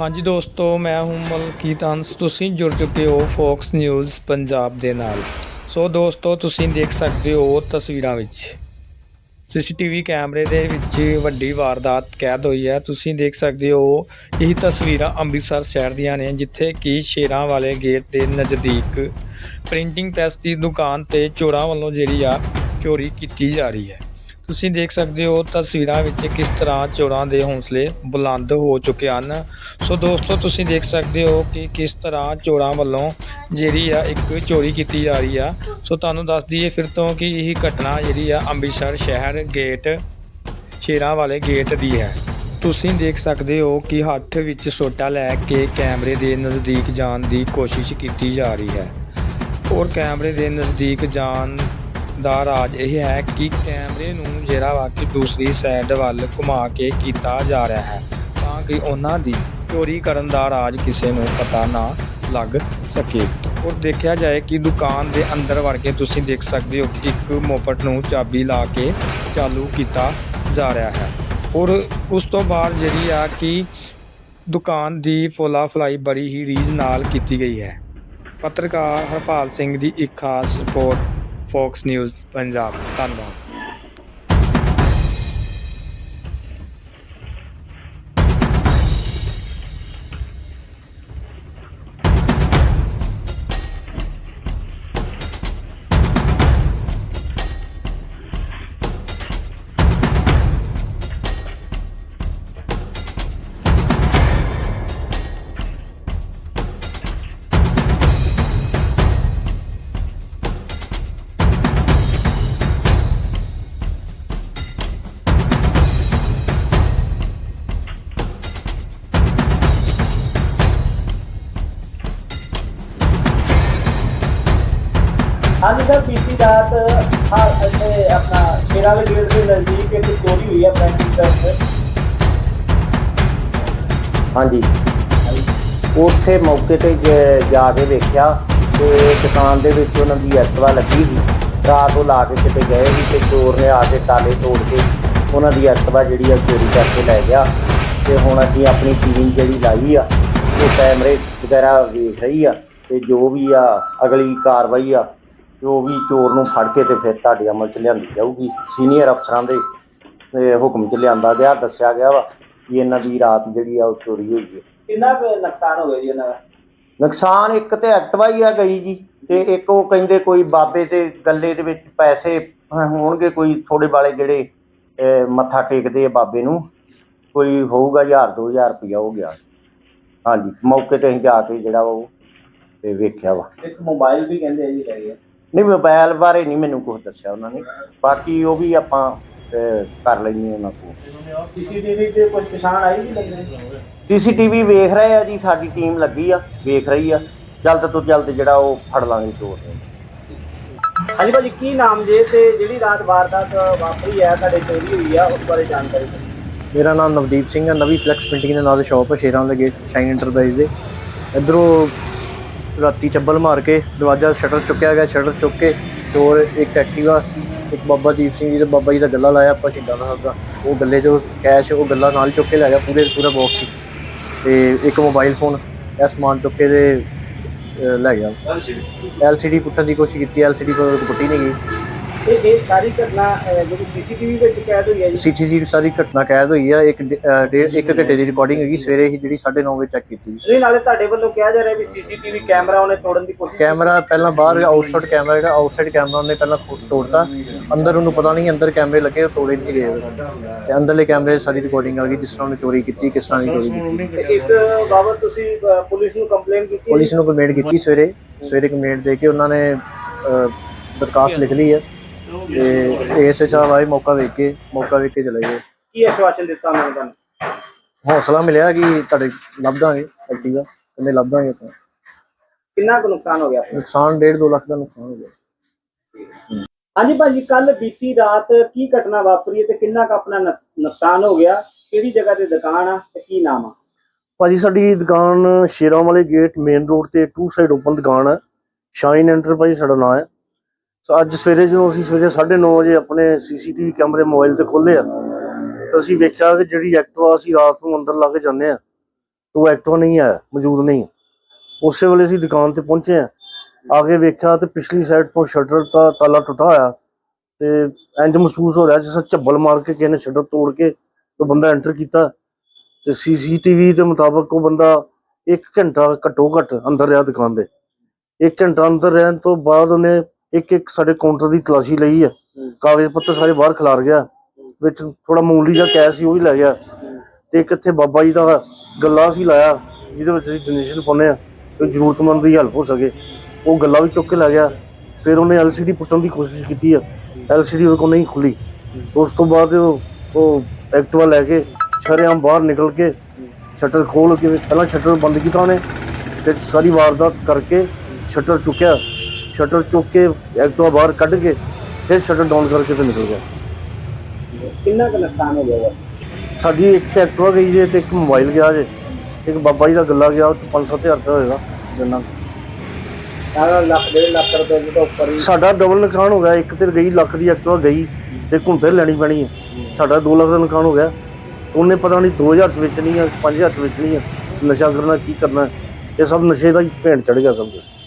ਹਾਂਜੀ ਦੋਸਤੋ, ਮੈਂ ਹੂੰ ਮਲਕੀਤ ਅੰਸ। ਤੁਸੀਂ ਜੁੜ ਚੁੱਕੇ ਹੋ ਫੋਕਸ ਨਿਊਜ਼ ਪੰਜਾਬ ਦੇ ਨਾਲ। ਸੋ ਦੋਸਤੋ, ਤੁਸੀਂ ਦੇਖ ਸਕਦੇ ਹੋ ਤਸਵੀਰਾਂ ਵਿੱਚ। ਸੀਸੀਟੀਵੀ ਕੈਮਰੇ ਦੇ ਵਿੱਚ ਵੱਡੀ ਵਾਰਦਾਤ ਕੈਦ ਹੋਈ ਹੈ। ਤੁਸੀਂ ਦੇਖ ਸਕਦੇ ਹੋ, ਇਹ ਤਸਵੀਰਾਂ ਅੰਮ੍ਰਿਤਸਰ ਸ਼ਹਿਰ ਦੀਆਂ ਨੇ, ਜਿੱਥੇ ਕਿ ਸ਼ੇਰਾਂ ਵਾਲੇ ਗੇਟ ਦੇ ਨਜ਼ਦੀਕ ਪ੍ਰਿੰਟਿੰਗ ਪ੍ਰੈਸ ਦੀ ਦੁਕਾਨ ਤੇ ਚੋਰਾਂ ਵੱਲੋਂ ਜਿਹੜੀ ਆ ਚੋਰੀ ਕੀਤੀ ਜਾ ਰਹੀ ਹੈ। ਤੁਸੀਂ ਦੇਖ ਸਕਦੇ ਹੋ ਤਸਵੀਰਾਂ ਵਿੱਚ ਕਿਸ ਤਰ੍ਹਾਂ ਚੋਰਾਂ ਦੇ ਹੌਸਲੇ ਬੁਲੰਦ ਹੋ ਚੁੱਕੇ ਹਨ। ਸੋ ਦੋਸਤੋ, ਤੁਸੀਂ ਦੇਖ ਸਕਦੇ ਹੋ ਕਿ ਕਿਸ ਤਰ੍ਹਾਂ ਚੋਰਾਂ ਵੱਲੋਂ ਜਿਹੜੀ ਆ ਇੱਕ ਚੋਰੀ ਕੀਤੀ ਜਾ ਰਹੀ ਆ। ਸੋ ਤੁਹਾਨੂੰ ਦੱਸ ਦਈਏ ਫਿਰ ਤੋਂ ਕਿ ਇਹ ਘਟਨਾ ਜਿਹੜੀ ਆ ਅੰਮ੍ਰਿਤਸਰ ਸ਼ਹਿਰ ਗੇਟ ਸ਼ੇਰਾਂ ਵਾਲੇ ਗੇਟ ਦੀ ਹੈ। ਤੁਸੀਂ ਦੇਖ ਸਕਦੇ ਹੋ ਕਿ ਹੱਥ ਵਿੱਚ ਸੋਟਾ ਲੈ ਕੇ ਕੈਮਰੇ ਦੇ ਨਜ਼ਦੀਕ ਜਾਣ ਦੀ ਕੋਸ਼ਿਸ਼ ਕੀਤੀ ਜਾ ਰਹੀ ਹੈ। ਔਰ ਕੈਮਰੇ ਦੇ ਨਜ਼ਦੀਕ ਜਾਣ ਦਾ ਰਾਜ ਇਹ ਹੈ ਕਿ ਕੈਮਰੇ ਨੂੰ ਜਿਹੜਾ ਵਾ ਕਿ ਦੂਸਰੀ ਸਾਈਡ ਵੱਲ ਘੁਮਾ ਕੇ ਕੀਤਾ ਜਾ ਰਿਹਾ ਹੈ, ਤਾਂ ਕਿ ਉਹਨਾਂ ਦੀ ਚੋਰੀ ਕਰਨ ਦਾ ਰਾਜ ਕਿਸੇ ਨੂੰ ਪਤਾ ਨਾ ਲੱਗ ਸਕੇ। ਔਰ ਦੇਖਿਆ ਜਾਏ ਕਿ ਦੁਕਾਨ ਦੇ ਅੰਦਰ ਵੜ ਕੇ ਤੁਸੀਂ ਦੇਖ ਸਕਦੇ ਹੋ ਕਿ ਇੱਕ ਮੋਪਟ ਨੂੰ ਚਾਬੀ ਲਾ ਕੇ ਚਾਲੂ ਕੀਤਾ ਜਾ ਰਿਹਾ ਹੈ। ਔਰ ਉਸ ਤੋਂ ਬਾਅਦ ਜਿਹੜੀ ਆ ਕਿ ਦੁਕਾਨ ਦੀ ਫੋਲਾ ਫਲਾਈ ਬੜੀ ਹੀ ਰੀਝ ਨਾਲ ਕੀਤੀ ਗਈ ਹੈ। ਪੱਤਰਕਾਰ ਹਰਪਾਲ ਸਿੰਘ ਦੀ ਇੱਕ ਖਾਸ ਰਿਪੋਰਟ। ਫੋਕਸ ਨਿਊਜ਼ ਪੰਜਾਬ ਧੰਨਵਾਦ। ਹਾਂਜੀ ਸਰ, ਬੀਤੀ ਰਾਤ ਹਾਂ ਇੱਥੇ ਆਪਣਾ ਸ਼ੇਰਾਵੇ ਗੇਟ ਦੇ ਨਜ਼ਦੀਕ ਇੱਕ ਚੋਰੀ ਹੋਈ ਹੈ ਬੈਂਕਿੰਗ ਪ੍ਰੈਸ ਹਾਂਜੀ। ਉੱਥੇ ਮੌਕੇ ਤੇ ਜ- ਜਾ ਕੇ ਵੇਖਿਆ ਤੇ ਦੁਕਾਨ ਦੇ ਵਿੱਚ ਉਹਨਾਂ ਦੀ ਐਕਟਿਵਾ ਲੱਗੀ ਸੀ। ਰਾਤ ਉਹ ਲਾ ਕੇ ਕਿਤੇ ਗਏ ਸੀ ਤੇ ਚੋਰ ਨੇ ਆ ਕੇ ਤਾਲੇ ਤੋੜ ਕੇ ਉਹਨਾਂ ਦੀ ਐਕਟਿਵਾ ਜਿਹੜੀ ਆ ਚੋਰੀ ਕਰਕੇ ਲੈ ਗਿਆ। ਤੇ ਹੁਣ ਅਸੀਂ ਆਪਣੀ ਟੀਮ ਜਿਹੜੀ ਲਾਈ ਆ, ਉਹ ਕੈਮਰੇ ਵਗੈਰਾ ਵੇਖ ਰਹੀ ਆ ਤੇ ਜੋ ਵੀ ਆ, ਅਗਲੀ ਕਾਰਵਾਈ ਆ ਜੋ ਵੀ ਚੋਰ ਨੂੰ ਫੜ ਕੇ ਤੇ ਫਿਰ ਤੁਹਾਡੇ ਅਮਲ ਚ ਲਿਆਂਦੀ ਜਾਊਗੀ। ਸੀਨੀਅਰ ਅਫਸਰਾਂ ਦੇ ਅਹ, ਹੁਕਮ ਚ ਲਿਆਂਦਾ ਗਿਆ ਦੱਸਿਆ ਗਿਆ ਵਾ ਕਿ ਇਹਨਾਂ ਦੀ ਰਾਤ ਜਿਹੜੀ ਆ ਉਹ ਚੋਰੀ ਹੋਈ ਹੈ। ਕਿੰਨਾ ਕੁ ਨੁਕਸਾਨ ਹੋ ਗਿਆ ਜੀ ਇਹਨਾਂ ਦਾ? ਨੁਕਸਾਨ ਇੱਕ ਤੇ ਐਕਟਿਵਾ ਹੀ ਆ ਗਈ ਜੀ ਤੇ ਇੱਕ ਉਹ ਕਹਿੰਦੇ ਕੋਈ ਬਾਬੇ ਦੇ ਗੱਲੇ ਦੇ ਵਿੱਚ ਪੈਸੇ ਹੋਣਗੇ ਕੋਈ ਥੋੜੇ ਵਾਲੇ ਜਿਹੜੇ ਮੱਥਾ ਟੇਕਦੇ ਆ ਬਾਬੇ ਨੂੰ ਕੋਈ ਹੋਊਗਾ 1000 2000 ਰੁਪਇਆ ਹੋ ਗਿਆ। ਹਾਂਜੀ ਮੌਕੇ ਤੇ ਅਸੀਂ ਜਾ ਕੇ ਜਿਹੜਾ ਉਹ ਤੇ ਵੇਖਿਆ ਵਾ। ਇੱਕ ਮੋਬਾਈਲ ਵੀ ਕਹਿੰਦੇ ਆ ਜੀ ਲੈ ਗਏ। ਨਹੀਂ ਮੋਬਾਈਲ ਬਾਰੇ ਨਹੀਂ ਮੈਨੂੰ ਕੁਝ ਦੱਸਿਆ ਉਹਨਾਂ ਨੇ। ਬਾਕੀ ਉਹ ਵੀ ਆਪਾਂ ਅਹ, ਕਰ ਲੈਂਦੇ ਉਹਨਾਂ ਕੋਲ। ਸੀਸੀਟੀਵੀ ਤੇ ਕੁਝ ਪਛਾਣ ਆਈ ਜੀ ਲੱਗਦੇ ਸੀਸੀਟੀਵੀ ਵੇਖ ਰਹੇ ਆ ਜੀ ਸਾਡੀ ਟੀਮ ਲੱਗੀ ਆ ਵੇਖ ਰਹੀ ਆ। ਜਲਦ ਤੋਂ ਜਲਦ ਜਿਹੜਾ ਉਹ ਫੜ ਲਾਂਗੇ ਚੋਰ ਨੂੰ ਹਾਂਜੀ ਭਾਜੀ ਕੀ ਨਾਮ ਜੇ ਤੇ ਜਿਹੜੀ ਰਾਤ ਵਾਰਦਾਤ ਵਾਪਰੀ ਹੈ ਤੁਹਾਡੇ ਚੋਰੀ ਹੋਈ ਆ ਉਸ ਬਾਰੇ ਜਾਣਕਾਰੀ ਦਿਓ। ਮੇਰਾ ਨਾਮ ਨਵਦੀਪ ਸਿੰਘ ਹੈ ਨਵੀਂ ਫਲੈਕਸ ਪ੍ਰਿੰਟਿੰਗ ਦੇ ਨਾਂ ਤੇ ਸ਼ਾਪ ਹੈ ਸ਼ੇਰਾਂ ਦੇ ਗੇਟ ਸ਼ਾਈਨ ਐਂਟਰਪ੍ਰਾਈਜ਼ ਦੇ। ਇਧਰੋਂ ਰਾਤੀ ਚੱਬਲ ਮਾਰ ਕੇ ਦਰਵਾਜ਼ਾ ਸ਼ਟਰ ਚੁੱਕਿਆ ਗਿਆ ਸ਼ਟਰ ਚੁੱਕ ਕੇ ਚੋਰ ਇੱਕ ਐਕਟਿਵਾ ਇੱਕ ਬਾਬਾ ਦੀਪ ਸਿੰਘ ਜੀ ਦਾ ਬਾਬਾ ਜੀ ਦਾ ਗੱਲਾ ਲਾਇਆ ਆਪਾਂ ਸ਼ਹੀਦਾਂ ਦਾ ਸਾਹਿਬ ਦਾ। ਉਹ ਗੱਲੇ 'ਚੋਂ ਕੈਸ਼ ਉਹ ਗੱਲਾ ਨਾਲ ਚੁੱਕ ਕੇ ਲੈ ਗਿਆ ਪੂਰੇ ਪੂਰਾ ਬਾਕਸ ਤੇ ਇੱਕ ਮੋਬਾਈਲ ਫੋਨ ਇਹ ਸਮਾਨ ਚੁੱਕ ਕੇ ਅਹ, ਲੈ ਗਿਆ। ਐਲਸੀਡੀ ਪੁੱਟਣ ਦੀ ਕੋਸ਼ਿਸ਼ ਕੀਤੀ ਐਲਸੀਡੀ ਕੋਲ ਪੁੱਟੀ ਨਹੀਂ ਗਈ। ਇਹ ਇਹ ਸਾਰੀ ਘਟਨਾ ਅਹ, ਜਿਹੜੀ ਸੀਸੀਟੀਵੀ ਵਿੱਚ ਕੈਦ ਹੋਈ ਹੈ ਜੀ? ਸੀਟੀਜੀ ਸਾਰੀ ਘਟਨਾ ਕੈਦ ਹੋਈ ਆ ਇੱਕ ਡੇ- ਅਹ, ਡੇਢ ਇੱਕ ਘੰਟੇ ਦੀ ਰਿਕਾਰਡਿੰਗ ਹੈਗੀ। ਸਵੇਰੇ ਹੀ ਜਿਹੜੀ 9:30 ਵਜੇ ਚੈੱਕ ਕੀਤੀ ਨਹੀਂ ਨਾਲੇ ਤੁਹਾਡੇ ਵੱਲੋਂ ਕਿਹਾ ਜਾ ਰਿਹਾ ਵੀ ਸੀਸੀਟੀਵੀ ਕੈਮਰਾ ਉਹਨੇ ਤੋੜਨ ਦੀ ਕੋਸ਼ਿਸ਼ ਕੈਮਰਾ ਪਹਿਲਾਂ ਬਾਹਰ ਆਊਟਸਾਈਡ ਕੈਮਰਾ ਜਿਹੜਾ ਆਊਟਸਾਈਡ ਕੈਮਰਾ ਉਹਨੇ ਪਹਿਲਾਂ ਖੋ- ਤੋੜਤਾ। ਅੰਦਰ ਉਹਨੂੰ ਪਤਾ ਨਹੀਂ ਅੰਦਰ ਕੈਮਰੇ ਲੱਗੇ ਉਹ ਤੋੜੇ ਨਹੀਂ ਗਏ। ਉਹਦੇ। ਤੇ ਅੰਦਰਲੇ ਕੈਮਰੇ 'ਚ ਸਾਰੀ ਰਿਕਾਰਡਿੰਗ ਆ ਗਈ ਜਿਸ ਤਰ੍ਹਾਂ ਉਹਨੇ ਚੋਰੀ ਕੀਤੀ ਕਿਸ ਤਰ੍ਹਾਂ ਦੀ ਚੋਰੀ ਕੀਤੀ। ਤੇ ਇਸ ਬਾਬਤ ਤੁਸੀਂ ਅਹ, ਪੁਲਿਸ ਨੂੰ ਕੰਪਲੇਂਟ ਕੀਤੀ ਹੈ? ਪੁਲਿਸ ਨੂੰ ਕੰਪਲੇਂਟ ਕੀਤੀ ਸਵੇਰੇ। ਸਵੇਰੇ ਕੰਪਲੇਂਟ ਦੇ ਕੇ ਉਹਨਾਂ ਨੇ ਅਹ, ਦਰਖਾਸਤ ਲਿਖ ਲਈ ਹੈ। ਤੇ ਏਐਸਏ ਸਾਹਿਬ ਆਏ ਮੌਕਾ ਵੇਖ ਕੇ ਮੌਕਾ ਵੇਖ ਕੇ ਚਲੇ ਗਏ। ਕੀ ਆਸ਼ਵਾਸਨ ਦਿੱਤਾ ਉਹਨਾਂ ਨੇ ਤੁਹਾਨੂੰ? ਹੌਸਲਾ ਮਿਲਿਆ ਕਿ ਤੁਹਾਡੇ ਲੱਭ ਦਾਂਗੇ ਐਕਟਿਵਾ ਕਹਿੰਦੇ ਲੱਭ ਦਾਂਗੇ ਆਪਾਂ। ਕਿੰਨਾ ਕੁ ਨੁਕਸਾਨ ਹੋ ਗਿਆ? ਨੁਕਸਾਨ 1.5 2 ਲੱਖ ਦਾ ਨੁਕਸਾਨ ਹੋ ਗਿਆ। ਹਾਂਜੀ ਭਾਜੀ ਕੱਲ ਬੀਤੀ ਰਾਤ ਕੀ ਘਟਨਾ ਵਾਪਰੀ ਹੈ ਤੇ ਕਿੰਨਾ ਕੁ ਆਪਣਾ ਨੁਕ- ਨੁਕਸਾਨ ਹੋ ਗਿਆ? ਕਿਹੜੀ ਜਗ੍ਹਾ ਤੇ ਦੁਕਾਨ ਆ ਤੇ ਕੀ ਨਾਮ ਆ? ਭਾਜੀ ਸਾਡੀ ਦੁਕਾਨ ਸ਼ੇਰਾਂ ਵਾਲੇ ਗੇਟ ਮੇਨ ਰੋਡ ਤੇ ਟੂ ਸਾਈਡ ਓਪਨ ਦੁਕਾਨ ਹੈ ਸ਼ਾਈਨ ਐਂਟਰਪ੍ਰਾਈਜ਼ ਸਾਡਾ ਨਾਮ ਹੈ ਸੋ ਅੱਜ ਸਵੇਰੇ ਜਦੋਂ ਅਸੀਂ ਸਵੇਰੇ 9:30 ਵਜੇ ਆਪਣੇ ਸੀਸੀਟੀਵੀ ਕੈਮਰੇ ਮੋਬਾਈਲ ਤੇ ਖੋਲ੍ਹੇ ਆ, ਤਾਂ ਅਸੀਂ ਵੇਖਿਆ ਕਿ ਜਿਹੜੀ ਐਕਟਿਵਾ ਅਸੀਂ ਰਾਤ ਨੂੰ ਅੰਦਰ ਲਾ ਕੇ ਜਾਂਦੇ ਆ, ਉਹ ਐਕਟਿਵਾ ਨਹੀਂ ਆਇਆ ਮੌਜੂਦ ਨਹੀਂ ਉਸੇ ਵੇਲੇ ਅਸੀਂ ਦੁਕਾਨ ਤੇ ਪਹੁੰਚੇ ਆ ਆ ਕੇ ਵੇਖਿਆ ਤੇ ਪਿਛਲੀ ਸਾਈਡ ਤੋਂ ਸ਼ਟਰ ਦਾ ਤਾਲਾ ਟੁੱਟਾ ਹੋਇਆ ਤੇ ਇੰਜ ਮਹਿਸੂਸ ਹੋ ਰਿਹਾ ਜਿਵੇਂ ਝੱਬਲ ਮਾਰ ਕੇ ਕਿਸੇ ਨੇ ਸ਼ਟਰ ਤੋੜ ਕੇ ਉਹ ਬੰਦਾ ਐਂਟਰ ਕੀਤਾ ਤੇ ਸੀਸੀਟੀਵੀ ਦੇ ਮੁਤਾਬਕ ਉਹ ਬੰਦਾ 1 ਘੰਟਾ ਘੱਟੋ ਘੱਟ ਅੰਦਰ ਰਿਹਾ ਦੁਕਾਨ ਦੇ। 1 ਘੰਟਾ ਅੰਦਰ ਰਹਿਣ ਤੋਂ ਬਾਅਦ ਉਹਨੇ ਇੱਕ ਇੱਕ ਸਾਡੇ ਕਾਊਂਟਰ ਦੀ ਤਲਾਸ਼ੀ ਲਈ ਹੈ। ਕਾਗਜ਼ ਪੱਤਰ ਸਾਰੇ ਬਾਹਰ ਖਿਲਾਰ ਗਿਆ। ਵਿੱਚ ਥੋੜਾ ਮਾਮੂਲੀ ਜਿਹਾ ਕੈਸ਼ ਸੀ ਉਹ ਵੀ ਲੈ ਗਿਆ। ਤੇ ਇੱਕ ਇੱਥੇ ਬਾਬਾ ਜੀ ਦਾ ਗੱਲਾ ਸੀ ਲਾਇਆ ਜਿਹਦੇ ਵਿੱਚ ਅਸੀਂ ਡੋਨੇਸ਼ਨ ਪਾਉਂਦੇ ਆ ਕੋਈ ਜ਼ਰੂਰਤਮੰਦ ਦੀ ਹੈਲਪ ਹੋ ਸਕੇ। ਉਹ ਗੱਲਾ ਵੀ ਚੁੱਕ ਕੇ ਲੈ ਗਿਆ। ਫਿਰ ਉਹਨੇ ਐਲਸੀਡੀ ਪੁੱਟਣ ਦੀ ਕੋਸ਼ਿਸ਼ ਕੀਤੀ ਆ। ਐਲਸੀਡੀ ਉਹਦੇ ਕੋਲ ਨਹੀਂ ਖੁੱਲੀ। ਉਸ ਤੋਂ ਬਾਅਦ ਉਹ ਉਹ ਐਕਟਿਵਾ ਲੈ ਕੇ ਸ਼ਰੇਆਮ ਬਾਹਰ ਨਿਕਲ ਕੇ ਸ਼ਟਰ ਖੋਲ ਕੇ ਪਹਿਲਾਂ ਸ਼ਟਰ ਬੰਦ ਕੀਤਾ ਉਹਨੇ। ਤੇ ਸਾਰੀ ਵਾਰਦਾਤ ਕਰਕੇ ਸ਼ਟਰ ਚੁੱਕਿਆ। ਸ਼ਟਰ ਚੁੱਕ ਕੇ ਐਕਟਿਵਾ ਬਾਹਰ ਕੱਢ ਕੇ ਫਿਰ ਸ਼ਟਰ ਡਾਊਨ ਕਰਕੇ ਤੇ ਨਿਕਲ ਗਿਆ। ਕਿੰਨਾ ਕੁ ਨੁਕਸਾਨ ਹੋ ਗਿਆ ਵਾ? ਸਾਡੀ ਇੱਕ ਤੇ ਐਕਟਿਵਾ ਗਈ ਜੇ ਤੇ ਇੱਕ ਮੋਬਾਈਲ ਗਿਆ ਜੇ ਇੱਕ ਬਾਬਾ ਜੀ ਦਾ ਗੱਲਾ ਗਿਆ ਉਹ ਚ 5-7000 ਰੁਪਏ ਹੋਏਗਾ ਜਿੰਨਾ। ਸਾਰਾ ਲੱਖ ਡੇਢ ਲੱਖ ਰੁਪਏ ਦੇ ਤੋਂ ਉੱਪਰ ਹੀ। ਸਾਡਾ ਡਬਲ ਨੁਕਸਾਨ ਹੋ ਗਿਆ ਇੱਕ ਤੇ ਗਈ ਲੱਖ ਦੀ ਐਕਟਿਵਾ ਗਈ ਤੇ ਹੁਣ ਫਿਰ ਲੈਣੀ ਪੈਣੀ ਹੈ। ਸਾਡਾ 2 ਲੱਖ ਦਾ ਨੁਕਸਾਨ ਹੋ ਗਿਆ। ਉਹਨੇ ਪਤਾ ਨਹੀਂ 2000 ਚ ਵੇਚਣੀ ਹੈ 5000 ਚ ਵੇਚਣੀ ਹੈ ਨਸ਼ਾ ਕਰਨਾ ਕੀ ਕਰਨਾ? ਇਹ ਸਭ ਨਸ਼ੇ ਦਾ ਹੀ ਭੇਂਟ ਚੜ ਗਿਆ ਸਭ ਕੁਛ।